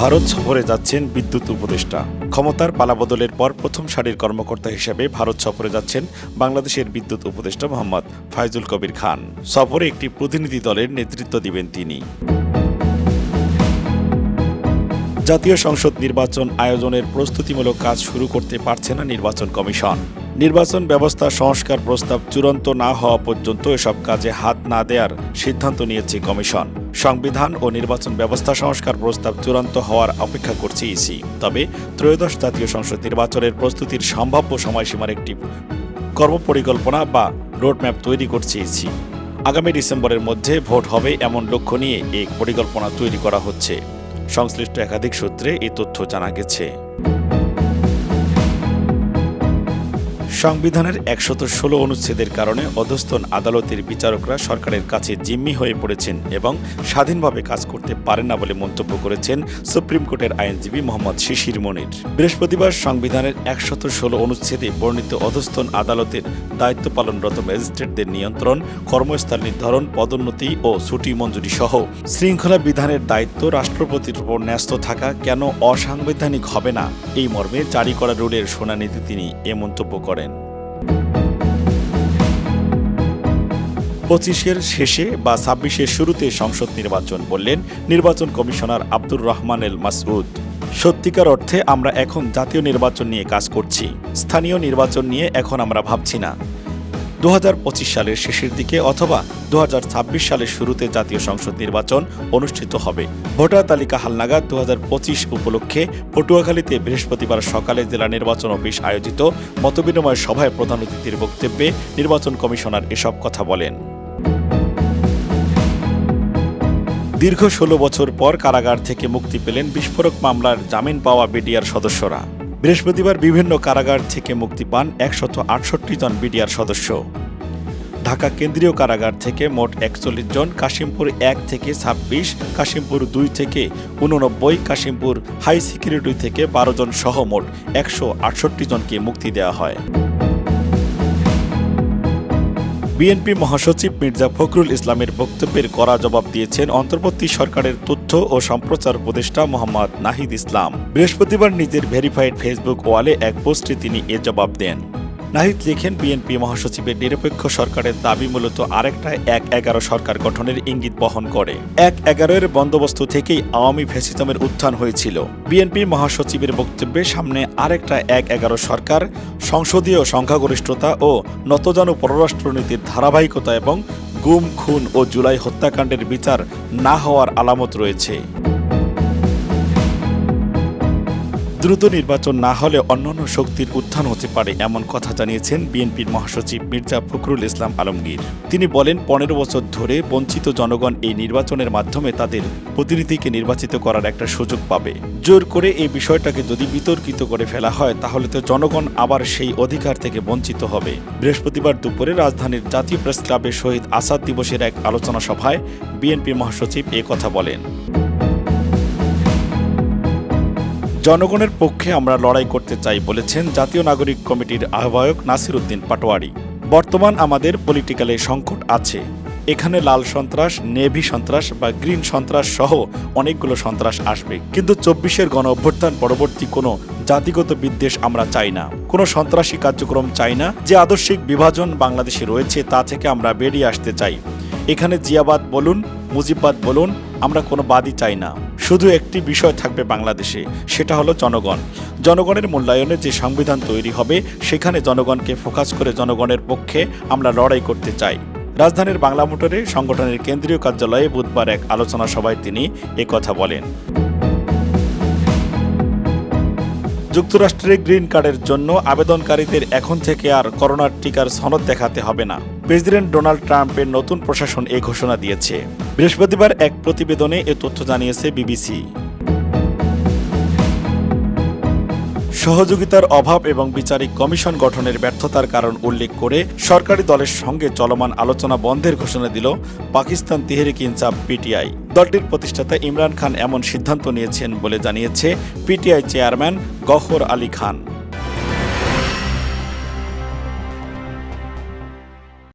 ভারত সফরে যাচ্ছেন বিদ্যুৎ উপদেষ্টা। ক্ষমতার পালাবদলের পর প্রথম সারির কর্মকর্তা হিসেবে ভারত সফরে যাচ্ছেন বাংলাদেশের বিদ্যুৎ উপদেষ্টা মোহাম্মদ ফাইজুল কবির খান। সফরে একটি প্রতিনিধি দলের নেতৃত্ব দিবেন তিনি। জাতীয় সংসদ নির্বাচন আয়োজনের প্রস্তুতিমূলক কাজ শুরু করতে পারছে না নির্বাচন কমিশন। নির্বাচন ব্যবস্থা সংস্কার প্রস্তাব চূড়ান্ত না হওয়া পর্যন্ত এসব কাজে হাত না দেওয়ার সিদ্ধান্ত নিয়েছে কমিশন। সংবিধান ও নির্বাচন ব্যবস্থা সংস্কার প্রস্তাব চূড়ান্ত হওয়ার অপেক্ষা করছে ইসি। তবে ত্রয়োদশ জাতীয় সংসদ নির্বাচনের প্রস্তুতির সম্ভাব্য সময়সীমার একটি কর্মপরিকল্পনা বা রোডম্যাপ তৈরি করছে ইসি। আগামী ডিসেম্বরের মধ্যে ভোট হবে এমন লক্ষ্য নিয়ে এই পরিকল্পনা তৈরি করা হচ্ছে। সংশ্লিষ্ট একাধিক সূত্রে এই তথ্য জানা গেছে। সংবিধানের একশত ষোলো অনুচ্ছেদের কারণে অধস্তন আদালতের বিচারকরা সরকারের কাছে জিম্মি হয়ে পড়েছেন এবং স্বাধীনভাবে কাজ করতে পারেন না বলে মন্তব্য করেছেন সুপ্রিম কোর্টের আইনজীবী মোহাম্মদ শিশির মনির। বৃহস্পতিবার সংবিধানের একশত ষোলো অনুচ্ছেদে বর্ণিত অধস্তন আদালতের দায়িত্ব পালনরত ম্যাজিস্ট্রেটদের নিয়ন্ত্রণ, কর্মস্থল নির্ধারণ, পদোন্নতি ও ছুটি মঞ্জুরি সহ শৃঙ্খলা বিধানের দায়িত্ব রাষ্ট্রপতির উপর ন্যস্ত থাকা কেন অসাংবিধানিক হবে না? এই মর্মে জারি করা রুলের শুনানিতে তিনি এ মন্তব্য করেন। পঁচিশের শেষে বা ছাব্বিশের শুরুতে সংসদ নির্বাচন বললেন নির্বাচন কমিশনার আব্দুর রহমান এল মাসউদ। সত্যিকার অর্থে আমরা এখন জাতীয় নির্বাচন নিয়ে কাজ করছি, স্থানীয় নির্বাচন নিয়ে এখন আমরা ভাবছি না। দুহাজার পঁচিশ সালের শেষের দিকে অথবা দুহাজার ছাব্বিশ সালের শুরুতে জাতীয় সংসদ নির্বাচন অনুষ্ঠিত হবে। ভোটার তালিকা হালনাগাদ দু হাজার পঁচিশ উপলক্ষে পটুয়াখালীতে বৃহস্পতিবার সকালে জেলা নির্বাচন অফিস আয়োজিত মতবিনিময় সভায় প্রধান অতিথির বক্তব্যে নির্বাচন কমিশনার এসব কথা বলেন। দীর্ঘ ষোলো বছর পর কারাগার থেকে মুক্তি পেলেন বিস্ফোরক মামলার জামিন পাওয়া বিডিআর সদস্যরা। বৃহস্পতিবার বিভিন্ন কারাগার থেকে মুক্তি পান একশত আটষট্টি জন বিডিআর সদস্য। ঢাকা কেন্দ্রীয় কারাগার থেকে মোট একচল্লিশ জন, কাশিমপুর এক থেকে ছাব্বিশ, কাশিমপুর দুই থেকে উননব্বই কাশিমপুর হাই সিকিউরিটি থেকে বারো জন সহ মোট একশো আটষট্টি জনকে মুক্তি দেওয়া হয়। বিএনপি মহাসচিব মির্জা ফখরুল ইসলামের বক্তব্যের কড়া জবাব দিয়েছেন অন্তর্বর্তী সরকারের তথ্য ও সম্প্রচার উপদেষ্টা মোহাম্মদ নাহিদ ইসলাম। বৃহস্পতিবার নিজের ভেরিফাইড ফেসবুক ওয়ালে এক পোস্টে তিনি এ জবাব দেন। নাহিদ লেখেন, বিএনপি মহাসচিবের নিরপেক্ষ সরকারের দাবি মূলত আরেকটা এক এগারো সরকার গঠনের ইঙ্গিত বহন করে। এক এগারোর বন্দোবস্ত থেকেই আওয়ামী ফ্যাসিজমের উত্থান হয়েছিল। বিএনপি মহাসচিবের বক্তব্যে সামনে আরেকটা এক এগারো সরকার, সংসদীয় সংখ্যাগরিষ্ঠতা ও নতজানু পররাষ্ট্রনীতির ধারাবাহিকতা এবং গুম, খুন ও জুলাই হত্যাকাণ্ডের বিচার না হওয়ার আলামত রয়েছে। দ্রুত নির্বাচন না হলে অন্যান্য শক্তির উত্থান হতে পারে, এমন কথা জানিয়েছেন বিএনপির মহাসচিব মির্জা ফখরুল ইসলাম আলমগীর। তিনি বলেন, পনেরো বছর ধরে বঞ্চিত জনগণ এই নির্বাচনের মাধ্যমে তাদের প্রতিনিধিকে নির্বাচিত করার একটা সুযোগ পাবে। জোর করে এই বিষয়টাকে যদি বিতর্কিত করে ফেলা হয়, তাহলে তো জনগণ আবার সেই অধিকার থেকে বঞ্চিত হবে। বৃহস্পতিবার দুপুরে রাজধানীর জাতীয় প্রেস ক্লাবে শহীদ আসাদ দিবসের এক আলোচনা সভায় বিএনপি মহাসচিব এ কথা বলেন। জনগণের পক্ষে আমরা লড়াই করতে চাই বলেছেন জাতীয় নাগরিক কমিটির আহ্বায়ক নাসির উদ্দিন পাটোয়ারি। বর্তমান আমাদের পলিটিক্যালে সংকট আছে। এখানে লাল সন্ত্রাস, নেভি সন্ত্রাস বা গ্রিন সন্ত্রাস সহ অনেকগুলো সন্ত্রাস আসবে। কিন্তু চব্বিশের গণ অভ্যুত্থান পরবর্তী কোনো জাতিগত বিদ্বেষ আমরা চাই না। কোনো সন্ত্রাসী কার্যক্রম চাই না। যে আদর্শিক বিভাজন বাংলাদেশে রয়েছে তা থেকে আমরা বেরিয়ে আসতে চাই। এখানে জিয়াবাদ বলুন, মুজিববাদ বলুন, আমরা কোনো বাদই চাই না। শুধু একটি বিষয় থাকবে বাংলাদেশে, সেটা হলো জনগণ। জনগণের মূল্যায়নে যে সংবিধান তৈরি হবে, সেখানে জনগণকে ফোকাস করে জনগণের পক্ষে আমরা লড়াই করতে চাই। রাজধানীর বাংলা মোটরে সংগঠনের কেন্দ্রীয় কার্যালয়ে বুধবার এক আলোচনা সভায় তিনি কথা বলেন। যুক্তরাষ্ট্রে গ্রিন কার্ডের জন্য আবেদনকারীদের এখন থেকে আর করোনার টিকার সনদ দেখাতে হবে না। প্রেসিডেন্ট ডোনাল্ড ট্রাম্পের নতুন প্রশাসন এই ঘোষণা দিয়েছে। বৃহস্পতিবার এক প্রতিবেদনে এ তথ্য জানিয়েছে বিবিসি। সহযোগিতার অভাব এবং বিচারিক কমিশন গঠনের ব্যর্থতার কারণ উল্লেখ করে সরকারি দলের সঙ্গে চলমান আলোচনা বন্ধের ঘোষণা দিল পাকিস্তান তেহরিক ইনসাফ পিটিআই। দলটির প্রতিষ্ঠাতা ইমরান খান এমন সিদ্ধান্ত নিয়েছেন বলে জানিয়েছে পিটিআই চেয়ারম্যান গহর আলী খান।